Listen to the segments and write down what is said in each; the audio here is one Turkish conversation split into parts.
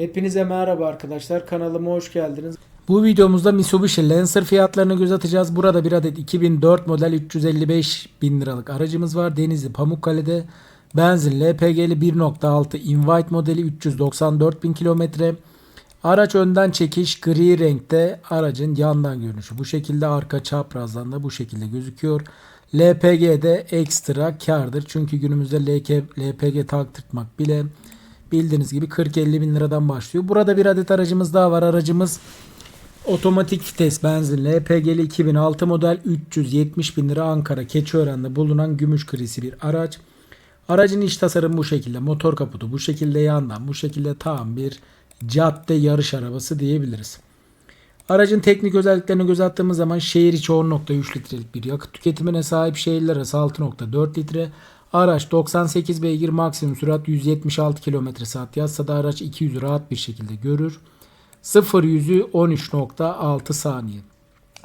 Hepinize merhaba arkadaşlar. Kanalıma hoş geldiniz. Bu videomuzda Mitsubishi Lancer fiyatlarını göz atacağız. Burada bir adet 2004 model 355 bin liralık aracımız var. Denizli Pamukkale'de benzin LPG'li 1.6 Invite modeli 394 bin kilometre. Araç önden çekiş gri renkte aracın yandan görünüşü. Bu şekilde arka çaprazdan da bu şekilde gözüküyor. LPG'de ekstra kardır. Çünkü günümüzde LK, LPG taktırtmak bile bildiğiniz gibi 40-50 bin liradan başlıyor. Burada bir adet aracımız daha var. Aracımız otomatik vites benzin LPG'li 2006 model 370 bin lira Ankara Keçiören'de bulunan gümüş grisi bir araç. Aracın iç tasarımı bu şekilde. Motor kaputu bu şekilde yandan. Bu şekilde tam bir cadde yarış arabası diyebiliriz. Aracın teknik özelliklerine göz attığımız zaman şehir içi 10.3 litrelik bir yakıt tüketimine sahip şehirler arası 6.4 litre. Araç 98 beygir maksimum sürat 176 km saat yazsa da araç 200 rahat bir şekilde görür. 0 yüzü 13.6 saniye.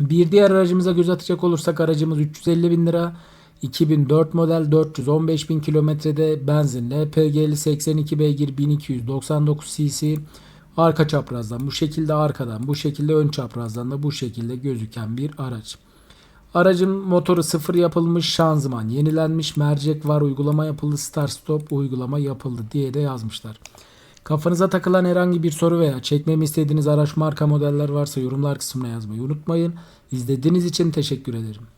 Bir diğer aracımıza göz atacak olursak aracımız 350 bin lira. 2004 model 415 bin kilometrede benzin LPG'li 82 beygir 1299 cc. Arka çaprazdan bu şekilde arkadan bu şekilde ön çaprazdan da bu şekilde gözüken bir araç. Aracın motoru sıfır yapılmış, şanzıman yenilenmiş, mercek var, uygulama yapıldı, start stop uygulama yapıldı diye de yazmışlar. Kafanıza takılan herhangi bir soru veya çekmemi istediğiniz araç marka modeller varsa yorumlar kısmına yazmayı unutmayın. İzlediğiniz için teşekkür ederim.